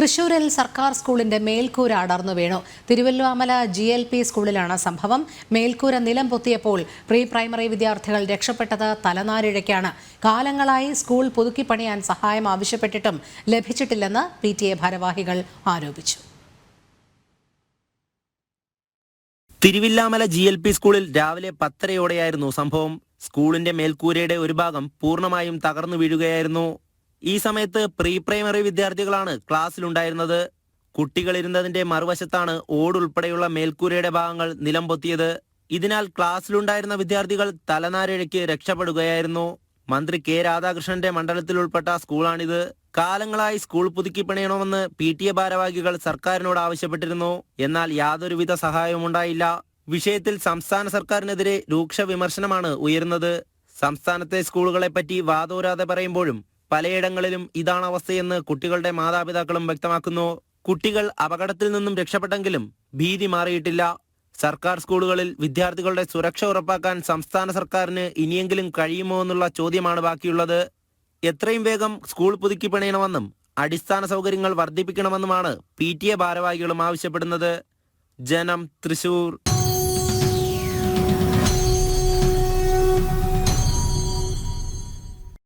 തൃശൂരിൽ സർക്കാർ സ്കൂളിന്റെ മേൽക്കൂര അടർന്നു വീണു. തിരുവല്ലാമല ജി എൽ പി സ്കൂളിലാണ് സംഭവം. മേൽക്കൂര നിലം പൊത്തിയപ്പോൾ പ്രീ പ്രൈമറി വിദ്യാർത്ഥികൾ രക്ഷപ്പെട്ടത് തലനാരിഴയ്ക്കാണ്. കാലങ്ങളായി സ്കൂൾ പുതുക്കിപ്പണിയാൻ സഹായം ആവശ്യപ്പെട്ടിട്ടും ലഭിച്ചിട്ടില്ലെന്ന് പി ടി എ ഭാരവാഹികൾ ആരോപിച്ചു. തിരുവില്ലാമല ജി എൽ പി സ്കൂളിൽ രാവിലെ പത്തരയോടെയായിരുന്നു സംഭവം. സ്കൂളിന്റെ മേൽക്കൂരയുടെ ഒരു ഭാഗം പൂർണമായും തകർന്നു വീഴുകയായിരുന്നു. ഈ സമയത്ത് പ്രീ പ്രൈമറി വിദ്യാർത്ഥികളാണ് ക്ലാസ്സിലുണ്ടായിരുന്നത്. കുട്ടികളിരുന്നതിന്റെ മറുവശത്താണ് ഓടുൾപ്പെടെയുള്ള മേൽക്കൂരയുടെ ഭാഗങ്ങൾ നിലംപൊത്തിയത്. ഇതിനാൽ ക്ലാസ്സിലുണ്ടായിരുന്ന വിദ്യാർത്ഥികൾ തലനാരിഴയ്ക്ക് രക്ഷപ്പെടുകയായിരുന്നു. മന്ത്രി കെ രാധാകൃഷ്ണന്റെ മണ്ഡലത്തിൽ ഉൾപ്പെട്ട സ്കൂളാണിത്. കാലങ്ങളായി സ്കൂൾ പുതുക്കി പണിയണമെന്ന് പി ടി എ ഭാരവാഹികൾ സർക്കാരിനോട് ആവശ്യപ്പെട്ടിരുന്നു. എന്നാൽ യാതൊരുവിധ സഹായവും ഉണ്ടായില്ല. വിഷയത്തിൽ സംസ്ഥാന സർക്കാരിനെതിരെ രൂക്ഷ വിമർശനമാണ് ഉയരുന്നത്. സംസ്ഥാനത്തെ സ്കൂളുകളെപ്പറ്റി വാദോരാതെ പറയുമ്പോഴും പലയിടങ്ങളിലും ഇതാണ് അവസ്ഥയെന്ന് കുട്ടികളുടെ മാതാപിതാക്കളും വ്യക്തമാക്കുന്നു. കുട്ടികൾ അപകടത്തിൽ നിന്നും രക്ഷപ്പെട്ടെങ്കിലും ഭീതി മാറിയിട്ടില്ല. സർക്കാർ സ്കൂളുകളിൽ വിദ്യാർത്ഥികളുടെ സുരക്ഷ ഉറപ്പാക്കാൻ സംസ്ഥാന സർക്കാരിന് ഇനിയെങ്കിലും കഴിയുമോ എന്നുള്ള ചോദ്യമാണ് ബാക്കിയുള്ളത്. എത്രയും വേഗം സ്കൂൾ പുതുക്കി പണിയണമെന്നും അടിസ്ഥാന സൗകര്യങ്ങൾ വർദ്ധിപ്പിക്കണമെന്നുമാണ് പി ടി എ ഭാരവാഹികളും ആവശ്യപ്പെടുന്നത്. ജനം തൃശൂർ.